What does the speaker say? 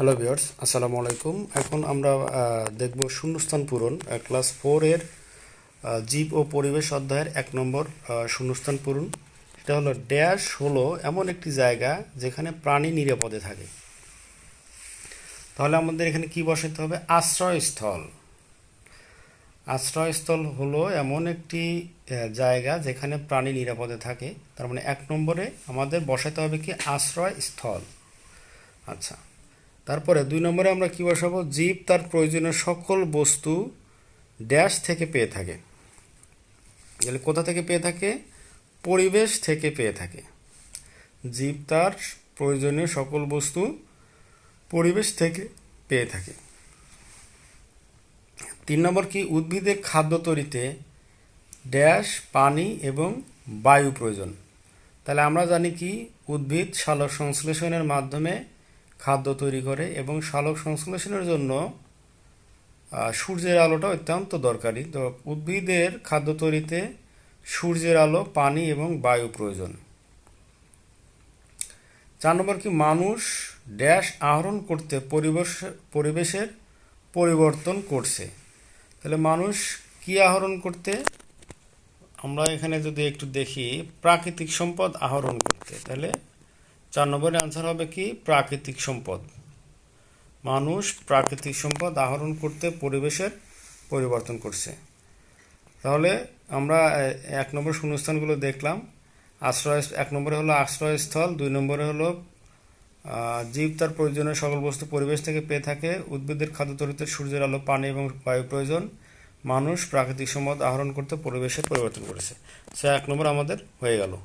Hello viewers আসসালামু আলাইকুম এখন আমরা দেখব শূন্যস্থান পূরণ ক্লাস ফোর এর আহ, জীব ও পরিবেশ অধ্যায়ের এক নম্বর শূন্যস্থান পূরণ। এটা হলো ড্যাশ হলো এমন একটি জায়গা যেখানে প্রাণী নিরাপদে থাকে। তাহলে আমাদের এখানে কি বসাতে হবে? আশ্রয়স্থল। আশ্রয়স্থল হলো এমন একটি জায়গা যেখানে প্রাণী নিরাপদে থাকে। তার মানে এক নম্বরে আমাদের বসাতে হবে কি? আশ্রয়স্থল। আচ্ছা। তারপরে দুই নম্বরে আমরা কি বসাবো? জীব তার প্রয়োজনীয় সকল বস্তু ড্যাশ থেকে পেয়ে থাকে। তাহলে কোথা থেকে পেয়ে থাকে? পরিবেশ থেকে পেয়ে থাকে। জীব তার প্রয়োজনীয় সকল বস্তু পরিবেশ থেকে পেয়ে থাকে। তিন নম্বর কি? উদ্ভিদের খাদ্য তৈরিতে ড্যাশ পানি এবং বায়ু প্রয়োজন। তাহলে আমরা জানি কি? উদ্ভিদ সালোক সংশ্লেষণের মাধ্যমে খাদ্য তৈরি করে এবং সালোক সংশ্লেষণের জন্য সূর্যের আলোটা অত্যন্ত দরকারি। তো উদ্ভিদের খাদ্য তৈরিতে সূর্যের আলো, পানি এবং বায়ু প্রয়োজন। চার নম্বর কি, মানুষ ড্যাশ আহরণ করতে পরিবেশ, পরিবেশের পরিবর্তন করছে। তাহলে মানুষ কি আহরণ করতে? আমরা এখানে যদি একটু দেখি, প্রাকৃতিক সম্পদ আহরণ করতে। তাহলে চার নম্বরের আনসার হবে কি? প্রাকৃতিক সম্পদ। মানুষ প্রাকৃতিক সম্পদ আহরণ করতে পরিবেশের পরিবর্তন করছে। তাহলে আমরা এক নম্বর শূন্যস্থানগুলো দেখলাম। আশ্রয়, এক নম্বরে হলো আশ্রয়স্থল, দুই নম্বরে হলো জীব তার প্রয়োজনীয় সকল বস্তু পরিবেশ থেকে পেয়ে থাকে। উদ্ভিদের খাদ্য তৈরিতে সূর্যের আলো, পানি এবং বায়ু প্রয়োজন। মানুষ প্রাকৃতিক সম্পদ আহরণ করতে পরিবেশের পরিবর্তন করেছে। সে, এক নম্বর আমাদের হয়ে গেল।